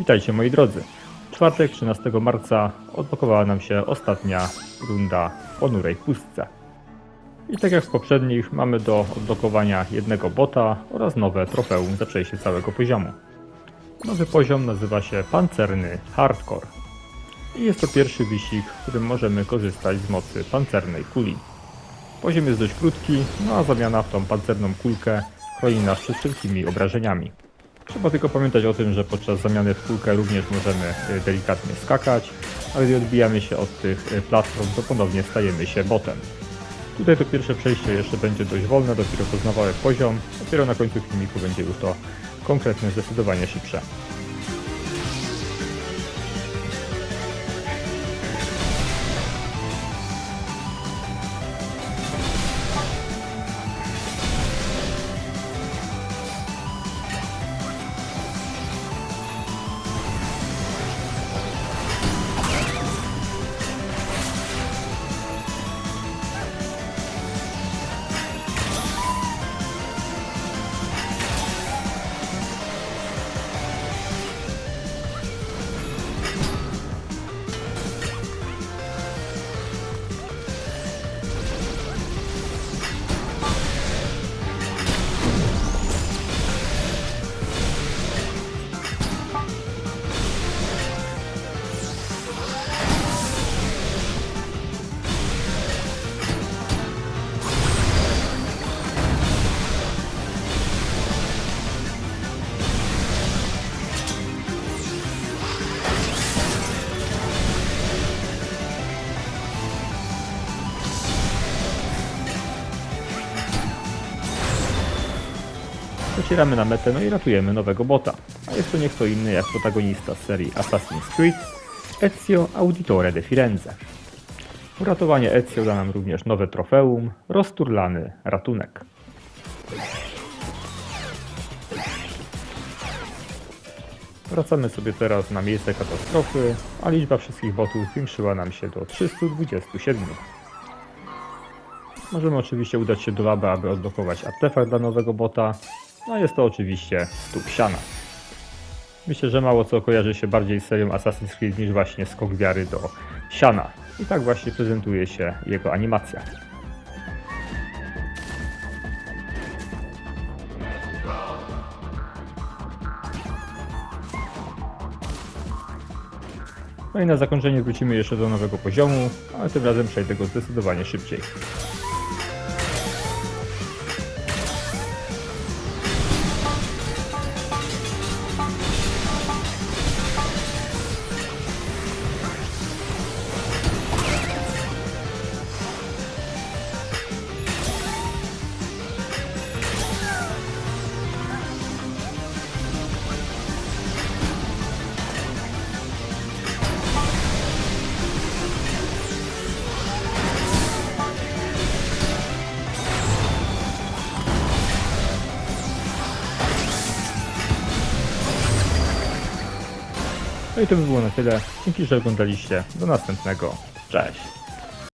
Witajcie moi drodzy. Czwartek 13 marca odblokowała nam się ostatnia runda ponurej pustce. I tak jak w poprzednich mamy do odblokowania jednego bota oraz nowe trofeum za przejście całego poziomu. Nowy poziom nazywa się Pancerny Hardcore. I jest to pierwszy wyścig, w którym możemy korzystać z mocy pancernej kuli. Poziom jest dość krótki, no a zamiana w tą pancerną kulkę chroni nas przed wszelkimi obrażeniami. Trzeba tylko pamiętać o tym, że podczas zamiany w kulkę również możemy y, delikatnie skakać, a gdy odbijamy się od tych y, platform, to ponownie stajemy się botem. Tutaj to pierwsze przejście jeszcze będzie dość wolne, dopiero poznawały poziom, dopiero na końcu filmiku będzie już to konkretne, zdecydowanie szybsze. Docieramy na metę, no i ratujemy nowego bota. A jest to nie kto inny jak protagonista z serii Assassin's Creed, Ezio Auditore de Firenze. Uratowanie Ezio da nam również nowe trofeum, rozturlany ratunek. Wracamy sobie teraz na miejsce katastrofy, a liczba wszystkich botów zwiększyła nam się do 327. Możemy oczywiście udać się do laby, aby odblokować artefakt dla nowego bota. No jest to oczywiście stóp siana. Myślę, że mało co kojarzy się bardziej z serią Assassin's Creed niż właśnie skok wiary do siana. I tak właśnie prezentuje się jego animacja. No i na zakończenie wrócimy jeszcze do nowego poziomu, ale tym razem przejdę go zdecydowanie szybciej. No i to by było na tyle. Dzięki, że oglądaliście. Do następnego. Cześć.